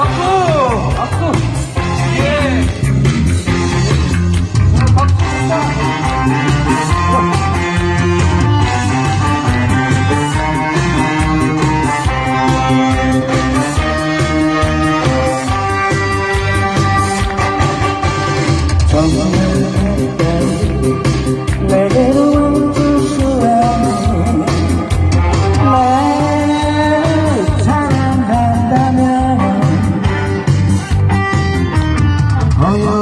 박수! 박수! 예! 박수! Come on. Maya.